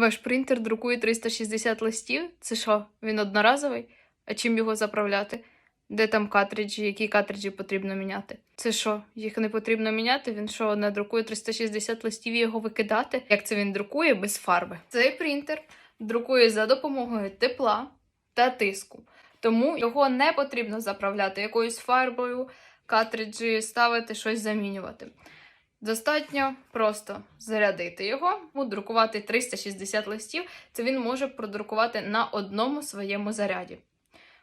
Ваш принтер друкує 360 листів. Це що? Він одноразовий? А чим його заправляти? Де там картриджі, які картриджі потрібно міняти? Це що, їх не потрібно міняти? Він що, не друкує 360 листів і його викидати? Як це він друкує без фарби? Цей принтер друкує за допомогою тепла та тиску. Тому його не потрібно заправляти якоюсь фарбою, картриджі, ставити щось замінювати. Достатньо просто зарядити його, ну, друкувати 360 листів. Це він може продрукувати на одному своєму заряді.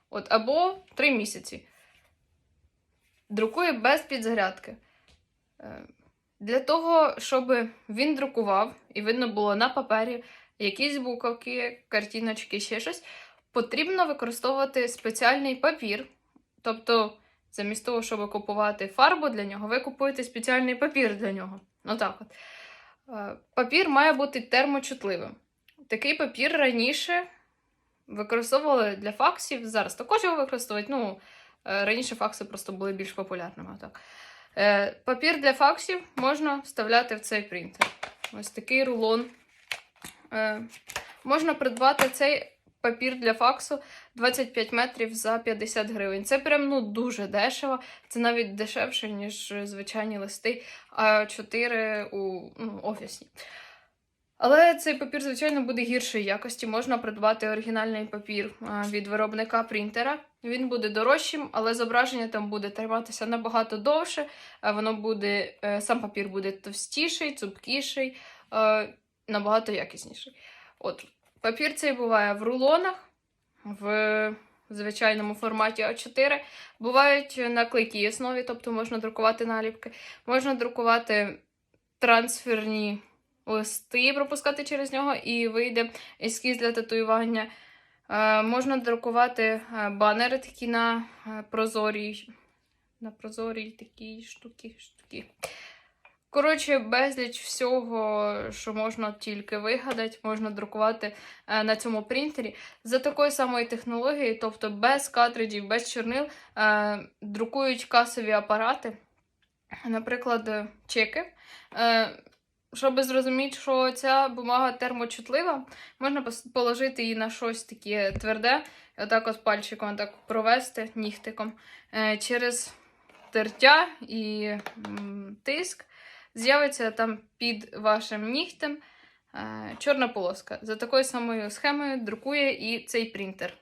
От, або 3 місяці. Друкує без підзарядки. Е, Для того, щоб він друкував і видно було на папері якісь буковки, картиночки, ще щось, потрібно використовувати спеціальний папір. Тобто, замість того, щоб купувати фарбу для нього, ви купуєте спеціальний папір для нього. Ну так от. Е, Папір має бути термочутливим. Такий папір раніше використовували для факсів. Зараз також його використовують. Ну, е, раніше факси просто були більш популярними. Так. Е, Папір для факсів можна вставляти в цей принтер. Ось такий рулон. Можна придбати цей папір для факсу 25 метрів за 50 гривень. Це прям ну, дуже дешево. Це навіть дешевше, ніж звичайні листи А4 у ну, офісні. Але цей папір, звичайно, буде гіршої якості. Можна придбати оригінальний папір від виробника принтера. Він буде дорожчим, але зображення там буде триматися набагато довше. Воно буде, е, сам папір буде товстіший, цупкіший, е, набагато якісніший. От, папір цей буває в рулонах, в звичайному форматі А4. Бувають на клейкій основі, тобто можна друкувати наліпки, можна друкувати трансферні листи, пропускати через нього, і вийде ескіз для татуювання. Е, можна друкувати е, банери такі на е, прозорій, на прозорій такі штуки. штуки. Коротше, безліч всього, що можна тільки вигадати, можна друкувати е, на цьому принтері. За такою самою технологією, тобто без картриджів, без чорнил, е, друкують касові апарати, наприклад, е, чеки. Щоб зрозуміти, що ця бумага термочутлива, можна положити її на щось таке тверде, отак от пальчиком так провести нігтиком через тертя і тиск. З'явиться там під вашим нігтем е, чорна полоска. За такою самою схемою друкує і цей принтер.